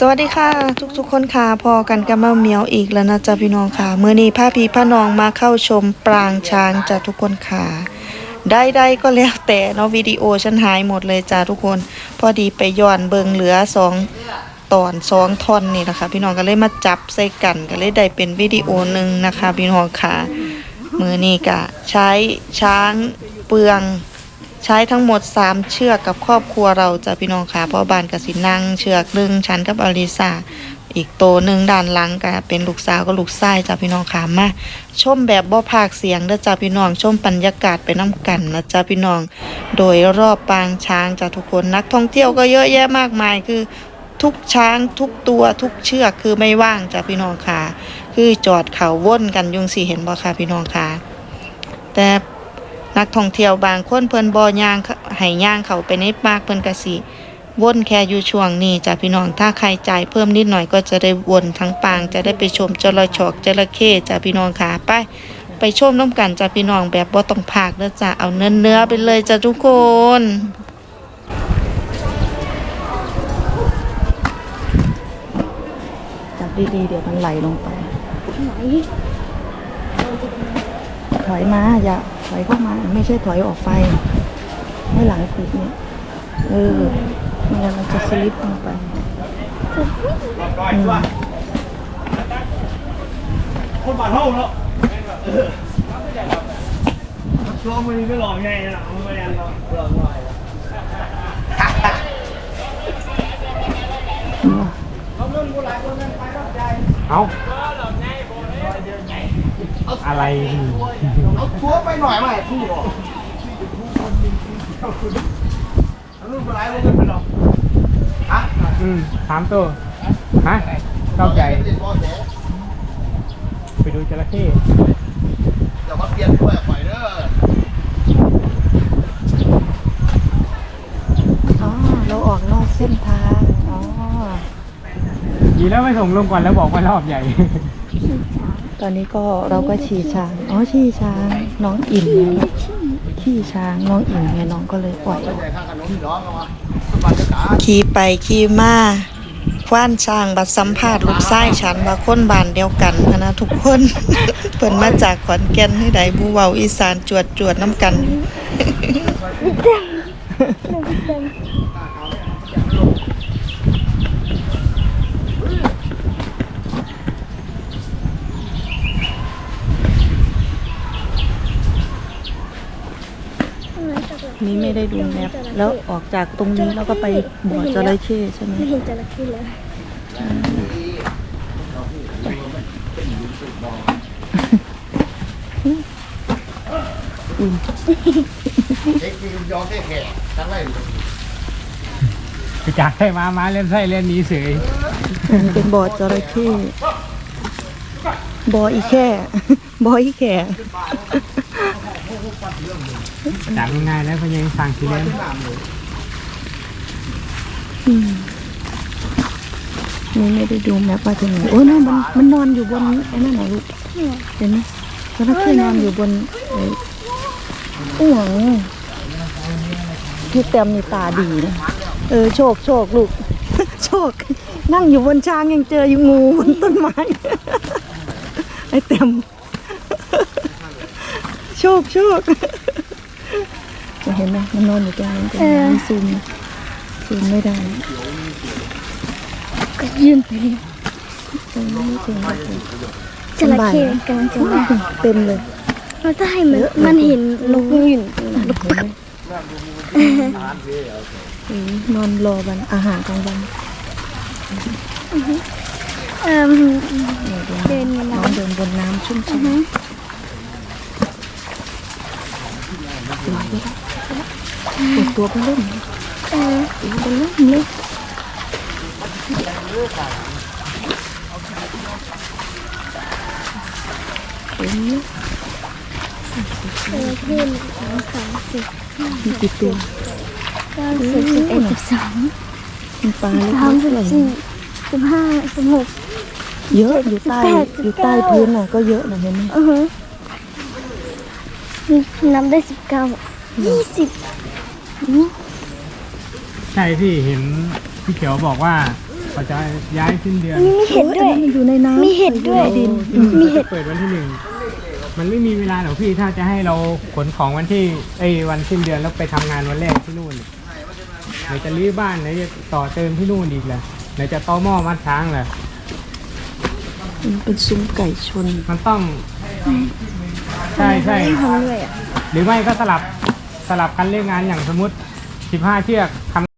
สวัสดีค่ะทุกๆคนค่ะพอกันกับมาเมียวอีกแล้วนะจ๊ะพี่น้องค่ะเมื่อนี้พาพี่พาน้องมาเข้าชมปรางช้างจ้ะทุกคนค่ะ ได้ๆก็แล้วแต่เนาะวิดีโอฉันหายหมดเลยจ้ะทุกคน พอดีไปย้อนเบิงเหลือสองตอนสองท่อนนี่นะคะ พี่น้องก็เลยมาจับใส่กันก็เลยได้เป็นวิดีโอหนึ่งนะคะ พี่น้องค่ะมือนี้ก็ใช้ช้างเปลือง ใช้ทั้งหมด 3 เชือกกับครอบครัวเราจะพี่น้องค่ะเพราะบานกับสินังเชือกหนึ่งฉันกับอลิซาอีกโตวหนึ่งด้านหลังก็เป็นลูกสาวก็ลูกชายจ้ะพี่น้องค่ะมาชมแบบบ่พากย์เสียงเด้อจ้ะพี่น้องชมบรรยากาศไปน้ำกันนะจ้ะพี่น้อง โดยรอบปางช้างจ้ะทุกคนนักท่องเที่ยวก็เยอะแยะมากมายคือทุกช้างทุกตัวทุกเชือกคือไม่ว่างจ้ะพี่น้องค่ะ คือจอดเขาว่นกันยุงสี่เห็นบ่ค่ะพี่น้องค่ะแต่ นักท่องเที่ยวบางคนเพิ่นบ่ย่างเข้าให้ย่างเข้าไปในปากเพิ่นก็สิวนแค่อยู่ช่วงนี้จ้ะพี่น้องถ้าใครจ่ายเพิ่มนิดหน่อยก็จะได้วนทั้งปางจะได้ไปชมจระชอกจระเข้จ้ะพี่น้องค่ะไปไปชมน้ำกันจ้ะพี่น้องแบบบ่ต้องพากเด้อจ้ะเอาเนื้อเนื้อๆไปเลยจ้ะทุกคนจับดีๆเดี๋ยวมันไหลลงไป ถอยมาอย่าถอยเข้ามา ไม่ใช่ถอยออกไป ให้หลังติดเนี่ยเออไม่งั้นมันจะสลิปลงไปอืมคนบ้านเฮาเนาะช่วงมันก็หล่อไงนะมันไม่ยังเนาะหล่อไงเอา อะไรทัวไปหน่อยมาให้ผู้บอกเอาลูกไปไล่ลูกกันไปหรอฮะอืมถามตัวฮะชอบใจ ไปดูจระเข้เดี๋ยวมาเปลี่ยนด้วยปล่อยเด้ออ๋อเราออกนอกเส้นทาง อ๋อดีแล้วไม่ส่งลงก่อนแล้วบอกว่ารอบใหญ่ ตอนนี้ก็เราก็ขี่ช้างอ๋อขี่ช้างน้องอิ่มเนี่ยขี่ช้างน้องอิ่มไงน้องก็เลยปล่อยออกแต่ข้างขนมน้องเอามาบรรยากาศขี่ไปขี่มาคว้านช้างบัดสัมภาษณ์ลูกไส้ฉันว่าคนบ้านเดียวกันหั้นนะทุกคน เพิ่นมาจากขอนแก่นให้ใดบูเว้าอีสานจวดจวดๆน้ำกัน นี่ไม่ได้ดูแมพแล้วออกจากตรงนี้แล้วก็ไปบ่อจระเข้ใช่ไหมไม่เห็นจระเข้เลยเด็กมียอมแค่แข่ทั้งไรไปจากไส้มามาเล่นไส้เล่นหนี้เสยเป็นบ่อจระเข้บ่ออีแค่บ่ออีแค่ จากง่ายๆแล้วพยังสั่งทีเล่นนี่ไม่ได้ดูแมพว่าจะไหนโอ้ยนั่นมันมันนอนอยู่บนไอ้นั่นหรอลูกเห็นไหมจระเข้นอนอยู่บนไอ้อ้วงพี่เต็มนี่ตาดีนะเออโชคโชคลูก โชค นั่งอยู่บนช้างยังเจออยู่งูบนต้นไม้ไอ้เต็ม โชคโชคจะเห็นไหมมันนอนอยู่ตรงนั้นตรงนี้ซูมซูมไม่ได้ก็ยืนไปเลยตรงนี้ไม่ถึงไม่ถึงจระเข้กำลังจะมาเต็มเลย เราจะให้มันมันเห็นนกยืนเห็นไหมอืมนอนรอวันอาหารกลางวันเอ่มเนี่ยดูเดินในน้องน้ำเดินบนน้ำชุ่มอื อฉ่ำฮึเปิดตัวไปเล่นเออตัวไปเล่นเลยเห็นไหมจระเข้หนึ่งสองสามสี่มีกี่ตัวเก้าสิบสิบเอ็ดสิบสองมีปลาเล็สากสิๆบเลยสี่สิบห้าสิบหกเยอะอยู่ใต้อยู่ใต้พื้นน่ะก็เยอะนะเห็นไหมนับได้สิบเก้า ยี่สิบใช่พี่เห็นพี่เขียวบอกว่าเขาจะย้ายสิ้นเดือนมีเห็ดด้วย มันอยู่ในน้ำมีเห็ดด้วยดิน มีเห็ดเปิดวันที่หนึ่งมันไม่มีเวลาหรอกพี่ถ้าจะให้เราขนของวันที่เอ้ยวันสิ้นเดือนแล้วไปทำงานวันแรกที่นู่นไหนจะรื้อบ้านไหนจะต่อเติมที่นู่นอีกแหละไหนจะต่อหม้อมัดช้างแหละมันเป็นซุ้มไก่ชน มันต้อง ใช่ใช่ทำด้วยอะหรือไม่ก็สลับ สลับกันเรียกงานอย่างสมมติ 15 เชือกทำ